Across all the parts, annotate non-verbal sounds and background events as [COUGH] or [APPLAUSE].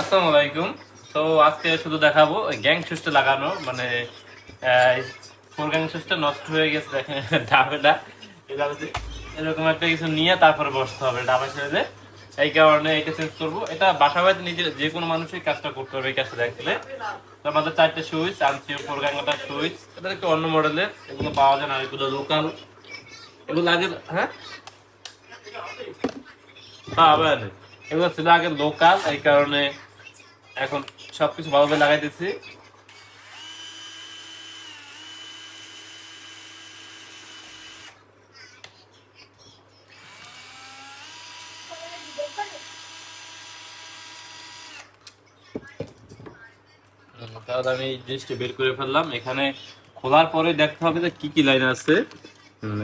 আসসালামু আলাইকুম। তো আজকে শুধু দেখাবো গ্যাং সুইচটা লাগানো মানে ফোর গ্যাং সুইচটা নষ্ট হয়ে গেছে, দেখেন [LAUGHS] ডাবেটা এরকম একটা কিছু নিয়ে তারপরে বসতে হবে ডাবা ছেড়ে এই কারণে এটা চেঞ্জ করব। এটা বাসা বাড়িতে নিজের যে কোনো মানুষই কাজটা করতে হবে এই কাজটা দেখলে। আমাদের চারটে সুইচ, আনছি ফোর গ্যাংটা সুইচ। এটা একটু অন্য মডেলের, এগুলো পাওয়া যায় না, এগুলো লোকাল এগুলো আগে হ্যাঁ? হ্যাঁ এগুলো ছিল আগে লোকাল এই কারণে এখন সবকিছু ভালোভাবে লাগাই দিচ্ছি তাহলে আমি এই জিনিসটা বের করে ফেললাম। এখানে খোলার পরে দেখতে হবে যে কি কি লাইন আছে। হুম,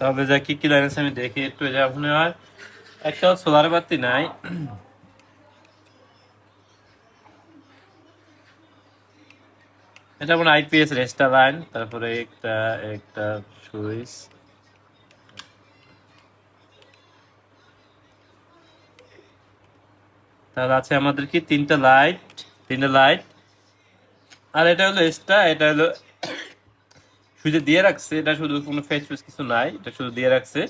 তবে যা কি কি লাইন আছে আমি দেখি একটু যা মনে হয়। একটা সোলার বাতি নাই। এটা মনে আইপিএস রেস্টা লাইন তারপরে একটা একটা সুইচ তাহলে আছে আমাদের কি তিনটা লাইট তিনটা লাইট আর এটা হলো এক্সট্রা এটা হলো শুধু দিয়ে রাখছে এটা শুধু কোনো ফেস ফেস কিছু নাই এটা শুধু দিয়ে রাখছে।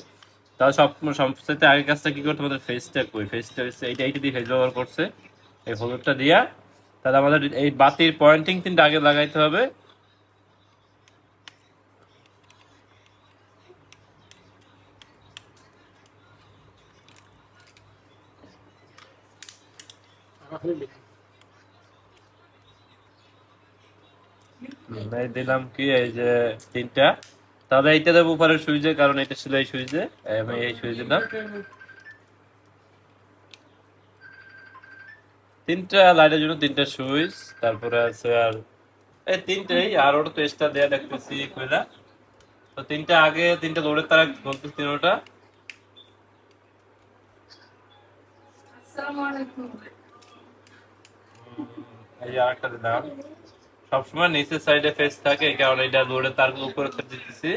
তাহলে সব সবসাথে আগের কাজটা কি করতে আমাদের ফেসটা কই ফেসটা হচ্ছে এইটা এইটা দিয়ে ফেস ব্যবহার করছে। এই হলুদটা দিয়া তাহলে আমাদের এই বাতির পয়েন্টিং তিনটা আগে লাগাইতে হবে। হুম, এই দিলাম কি এই যে তিনটা। তাহলে এইটা দেবো উপরের সুইচে কারণ এটা ছিল এই সুইচে। আমি এই সুইচ দিলাম তিনটা লাইটের জন্য তিনটা সুইচ তারপরে আছে আর এই তিনটেই আর ওটা তো এক্সট্রা দেয়া দেখতেছি কইলা তো তিনটা আগে তিনটা লোডের তারা বলতে তিনোটা আসসালামু আলাইকুম। এই আরেকটা দিলাম সবসময় নিচের সাইডে ফেস থাকে, এই কারণে এটা লোডের তার উপরে দিতেছি।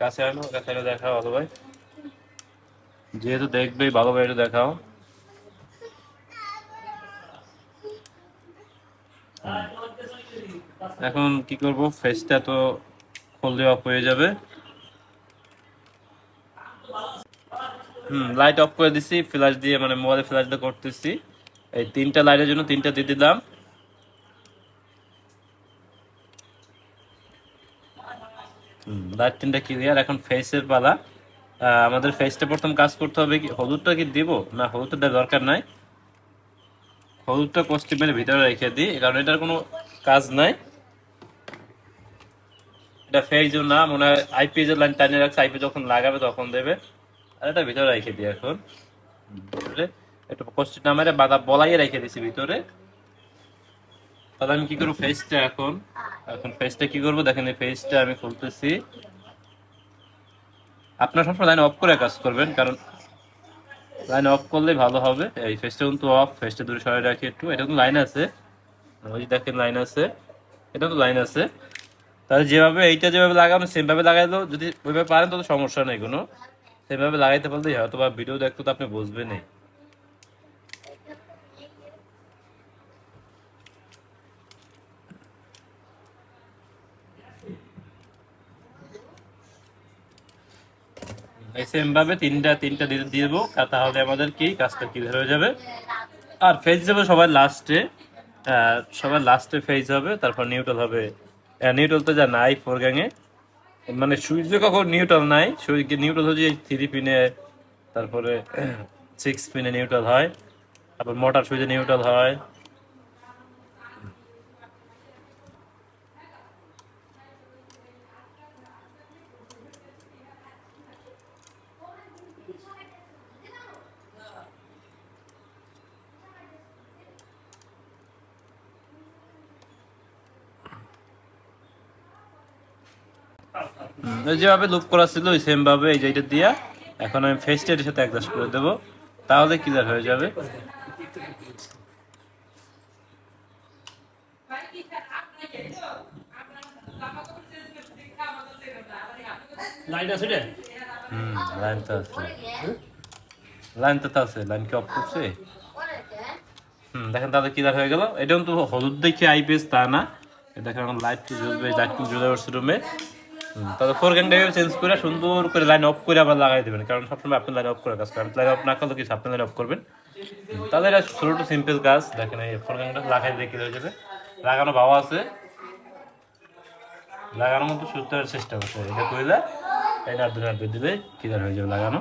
কাছে আনো কাছে আনো দেখাও ভালো ভাই। যেহেতু দেখবে ভালো ভাই এটা দেখাও। এখন কি করব? ফেসটা তো খুললে অফ হয়ে যাবে। হুম লাইট অফ করে দিছি ফ্ল্যাশ দিয়ে মানে মোবাইলে ফ্ল্যাশ দিয়ে করতেছি। এই তিনটা লাইনের জন্য তিনটা দিয়ে দিলাম। লাইট তিনটা ক্লিয়ার এখন ফেসের পালা। আমাদের ফেসটা প্রথম কাজ করতে হবে কি হলুদটা কি দিব? না হলুদটা দরকার নাই। হলুদটা কস্টিউমের ভিতরে রেখে দিই কারণ এটার কোনো কাজ নাই। এটা ফেস না মনে হয় আইপিএস এর লাইন টানিয়ে রাখছে আইপি যখন লাগাবে তখন দেবে। আর এটা ভিতরে রেখে দিই এখন? একটু কস্টিউম নামের বাদা বলাইয়ে রেখে দিছি ভিতরে। তাহলে আমি কি করব? ফেসটা এখন। এখন ফেসটা কি করব? দেখেন এই ফেসটা আমি খুলতেছি। আপনার সবসময় লাইন অফ করে কাজ করবেন, কারণ লাইন অফ করলে ভালো হবে। এই ফেসটা কিন্তু অফ ফেসটা দূরে সরাই রাখি একটু। এটা কিন্তু লাইন আছে। ওই দেখেন লাইন আছে। এটা তো লাইন আছে। তাহলে যেভাবে এইটা যেভাবে লাগানো সেমভাবে লাগাইলেও যদি ওইভাবে পারেন তাহলে সমস্যা নেই কোনো। সেভাবে লাগাইতে পারলেই হয়তো বা ভিডিও দেখতে তো আপনি বুঝবেনই। সেম ভাবে তিনটা তিনটা দিয়ে দেবো তাহলে আমাদের কি, কাজটা ক্লিয়ার হয়ে যাবে? আর ফেজ যাবে সবার লাস্টে সবার লাস্টে ফেজ হবে, তারপর নিউট্রাল হবে। নিউট্রাল তো যা নাই ফোর গ্যাংয়ে মানে সুইচে কখন নিউট্রাল নাই সুইচ নিউট্রাল হচ্ছে থ্রি পিনে তারপরে সিক্স পিনে নিউট্রাল হয়। তারপর মোটর সুইচে নিউট্রাল হয়। যেভাবে লুপ করা ছিল ওই সেম ভাবে এই যেটা দিয়া এখন আমি ফেসটা এর সাথে অ্যাডজাস্ট করে দেবো তাহলে ক্লিয়ার হয়ে যাবে। লাইট আছে রে? হুম লাইন তো আছে। লাইন তো আছে লাইন কি অফ করছে? হুম দেখেন তাদের ক্লিয়ার হয়ে গেল। এটা কিন্তু হলুদ দেখে আইপিএস তা না। দেখেন লাইট জ্বলবে লাইট জ্বলে উঠছে রুমে তাহলে ফোর গ্যাংটা চেঞ্জ করে সুন্দর করে লাইন অফ করে আবার লাগাই দেবেন, কারণ সবসময় আপনি লাইন অফ করে কাজ করেন। লাইন অফ না করলে কিছু আপনি লাইন অফ করবেন। তাহলে এটা ছোট সিম্পল কাজ। দেখেন এই ফোর গ্যাংটা লাগাই দিয়ে হয়ে যাবে? লাগানো ভালো আছে। লাগানোর মতো সুস্থ চেষ্টা করছে এটা করলে এটা দুটো দিলে ক্লিয়ার হয়ে যাবে লাগানো।